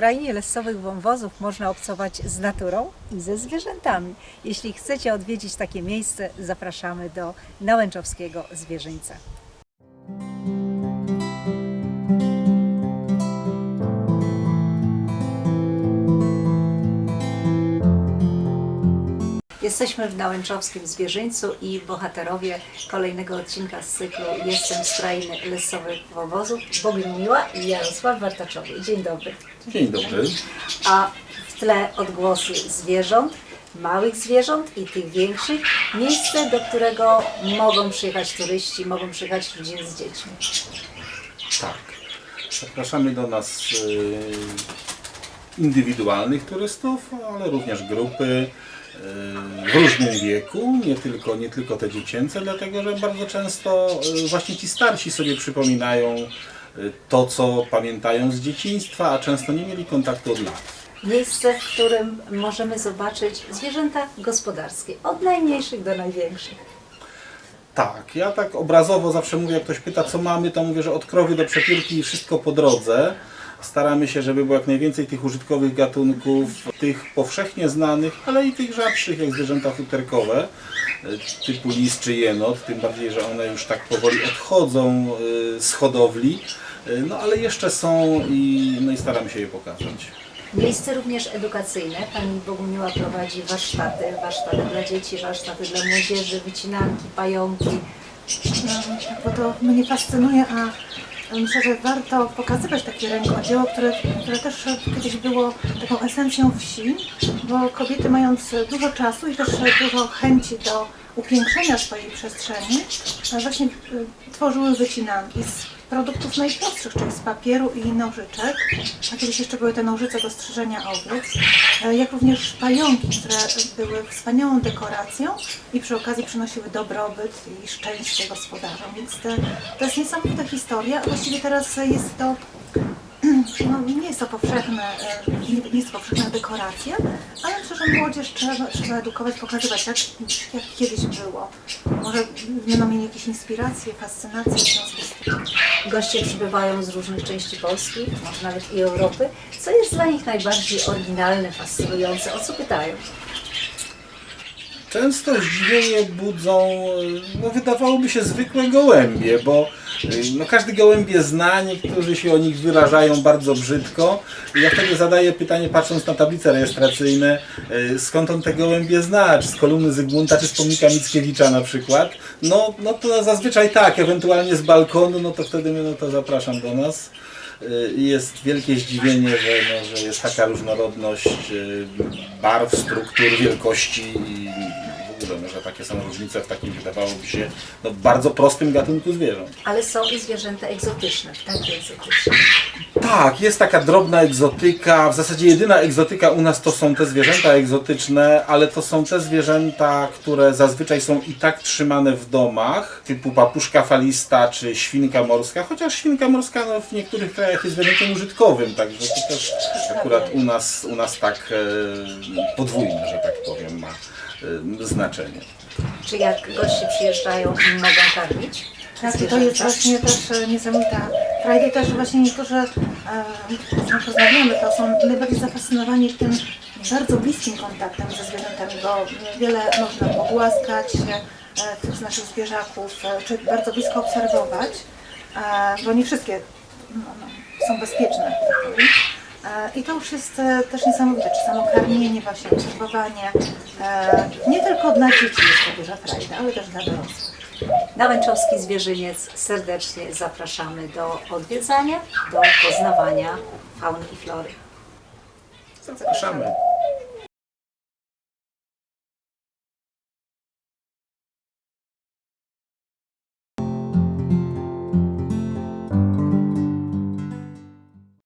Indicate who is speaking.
Speaker 1: krainie lesowych wąwozów można obcować z naturą i ze zwierzętami. Jeśli chcecie odwiedzić takie miejsce, zapraszamy do Nałęczowskiego Zwierzyńca. Jesteśmy w Nałęczowskim Zwierzyńcu i bohaterowie kolejnego odcinka z cyklu Jestem z krainy lesowych wąwozów Bogumiła i Jarosław Wartaczowie. Dzień dobry.
Speaker 2: Dzień dobry.
Speaker 1: A w tle odgłosy zwierząt, małych zwierząt i tych większych. Miejsce, do którego mogą przyjechać turyści, mogą przyjechać ludzie z dziećmi.
Speaker 2: Tak. Zapraszamy do nas y, indywidualnych turystów, ale również grupy w różnym wieku, nie tylko, nie tylko te dziecięce, dlatego że bardzo często y, właśnie ci starsi sobie przypominają y, to, co pamiętają z dzieciństwa, a często nie mieli kontaktu od lat.
Speaker 1: Miejsce, w którym możemy zobaczyć zwierzęta gospodarskie, od najmniejszych do największych.
Speaker 2: Tak, ja tak obrazowo zawsze mówię, jak ktoś pyta co mamy, to mówię, że od krowy do przepiórki i wszystko po drodze. Staramy się, żeby było jak najwięcej tych użytkowych gatunków, tych powszechnie znanych, ale i tych rzadszych, jak zwierzęta futerkowe, e, typu lis czy jenot, tym bardziej, że one już tak powoli odchodzą e, z hodowli, E, no ale jeszcze są i, no i staramy się je pokazać.
Speaker 1: Miejsce również edukacyjne. Pani Bogumiła prowadzi warsztaty, warsztaty dla dzieci, warsztaty dla młodzieży, wycinanki, pająki.
Speaker 3: No, bo to mnie fascynuje, a myślę, że warto pokazywać takie rękodzieło, które, które też kiedyś było taką esencją wsi, bo kobiety mając dużo czasu i też dużo chęci do upiększenia swojej przestrzeni, e, właśnie y, tworzyły wycinanki produktów najprostszych, czyli z papieru i nożyczek, a kiedyś jeszcze były te nożyce do strzyżenia owiec, e, jak również pająki, które były wspaniałą dekoracją i przy okazji przynosiły dobrobyt i szczęście gospodarzom. Więc te, to jest niesamowita historia, właściwie teraz jest to no, nie jest to powszechne, e, nie, jest to powszechna dekoracja, że młodzież trzeba, trzeba edukować, pokazywać, jak, jak kiedyś było. Może będą mieli jakieś inspiracje, fascynacje w związku z tym.
Speaker 1: Goście przybywają z różnych części Polski, może nawet i Europy. Co jest dla nich najbardziej oryginalne, fascynujące? O co pytają?
Speaker 2: Często zdziwienie budzą, no wydawałoby się zwykłe gołębie, bo y, no, każdy gołębie zna, niektórzy się o nich wyrażają bardzo brzydko. Ja wtedy zadaję pytanie, patrząc na tablice rejestracyjne, y, skąd on te gołębie zna, czy z kolumny Zygmunta, czy z pomnika Mickiewicza na przykład. No, no to zazwyczaj tak, ewentualnie z balkonu, no to wtedy no to zapraszam do nas. Y, Jest wielkie zdziwienie, że, no, że jest taka różnorodność y, barw, struktur, wielkości i w ogóle, no, że takie są różnice w takim, wydawałoby się, no, bardzo prostym gatunku zwierząt.
Speaker 1: Ale są i zwierzęta egzotyczne, takie egzotyczne.
Speaker 2: Tak, jest taka drobna egzotyka. W zasadzie jedyna egzotyka u nas to są te zwierzęta egzotyczne, ale to są te zwierzęta, które zazwyczaj są i tak trzymane w domach, typu papuszka falista czy świnka morska, chociaż świnka morska no, w niektórych krajach jest zwierzęciem użytkowym, także to też akurat u nas, u nas tak e, podwójne, że tak powiem, ma e, znaczenie.
Speaker 1: Czy jak goście przyjeżdżają, mogą karmić?
Speaker 3: Tak, to jest właśnie też e, niesamowita frajda i też właśnie niektórzy, e, rozmawiamy, to są najbardziej zafascynowani tym bardzo bliskim kontaktem ze zwierzętami, bo wiele można pogłaskać e, tych z naszych zwierzaków, e, czy bardzo blisko obserwować, e, bo nie wszystkie no, no, są bezpieczne, tak powiem. E, I to już jest e, też niesamowite, czy samo karmienie, właśnie obserwowanie. E, Nie tylko dla dzieci jest to duża frajda, ale też dla dorosłych.
Speaker 1: Nałęczowski Zwierzyniec serdecznie zapraszamy do odwiedzania, do poznawania fauny i flory.
Speaker 2: Zapraszamy.